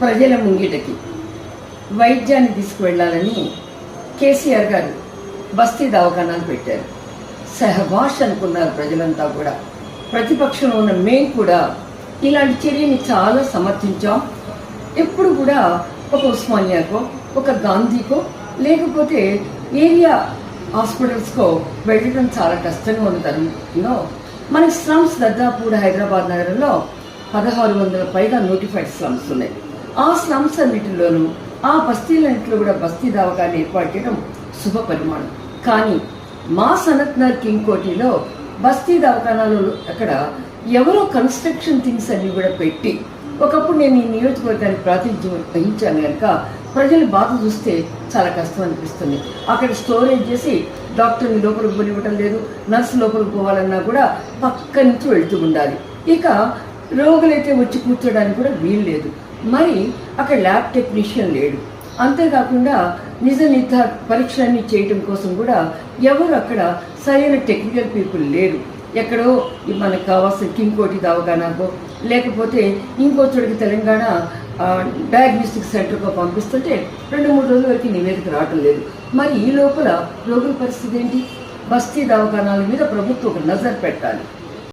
ప్రజల ముంగిటకి వైద్యాన్ని తీసుకువెళ్ళాలని కేసీఆర్ గారు బస్తీ దవాఖానాలు పెట్టారు. సహబాష్ అనుకున్నారు ప్రజలంతా కూడా. ప్రతిపక్షంలో ఉన్న మేం కూడా ఇలాంటి చర్యని చాలా సమర్థించాం. ఎప్పుడు కూడా ఒక ఉస్మానియాకో ఒక గాంధీకో లేకపోతే ఏరియా హాస్పిటల్స్కో వెళ్ళడం చాలా కష్టంగా ఉన్న తరుణంలో మన స్లమ్స్ దాదాపు కూడా హైదరాబాద్ నగరంలో పదహారు వందల పైగా నోటిఫైడ్ స్లమ్స్ ఉన్నాయి. ఆ స్లమ్స్ అన్నిటిలోనూ ఆ బస్తీలన్నింటిలో కూడా బస్తీ దావకాన్ని ఏర్పాటు చేయడం శుభ పరిమాణం. కానీ మా సనత్ కింగ్ కోటిలో బస్తీ దవాఖానాలు అక్కడ ఎవరో కన్స్ట్రక్షన్ థింగ్స్ అన్ని కూడా పెట్టి ఒకప్పుడు నేను ఈ నియోజకవర్గానికి ప్రాతినిధ్యం వహించాను కనుక ప్రజలు బాధ చూస్తే చాలా కష్టం అనిపిస్తుంది. అక్కడ స్టోరేజ్ చేసి డాక్టర్ని లోపలికి పోనివ్వటం లేదు నర్సు లోపలికి పోవాలన్నా కూడా పక్క నుంచి వెళ్తూ ఉండాలి. ఇక రోగులైతే వచ్చి కూర్చోడానికి కూడా వీలు లేదు. మరి అక్కడ ల్యాబ్ టెక్నీషియన్ లేడు. అంతేకాకుండా నిజ నిర్ధార పరీక్షలన్నీ చేయటం కోసం కూడా ఎవరు అక్కడ సరైన టెక్నికల్ పీపుల్ లేరు. ఎక్కడో మనకు కావాల్సిన కింకోటి దావగానాకో లేకపోతే ఇంకో చోటికి తెలంగాణ డయాగ్నోస్టిక్ సెంటర్కో పంపిస్తుంటే రెండు మూడు రోజుల వరకు నివేదిక రావటం లేదు. మరి ఈ లోపల రోగుల పరిస్థితి ఏంటి? బస్తీ దవాఖానాల మీద ప్రభుత్వం ఒక నజర్ పెట్టాలి.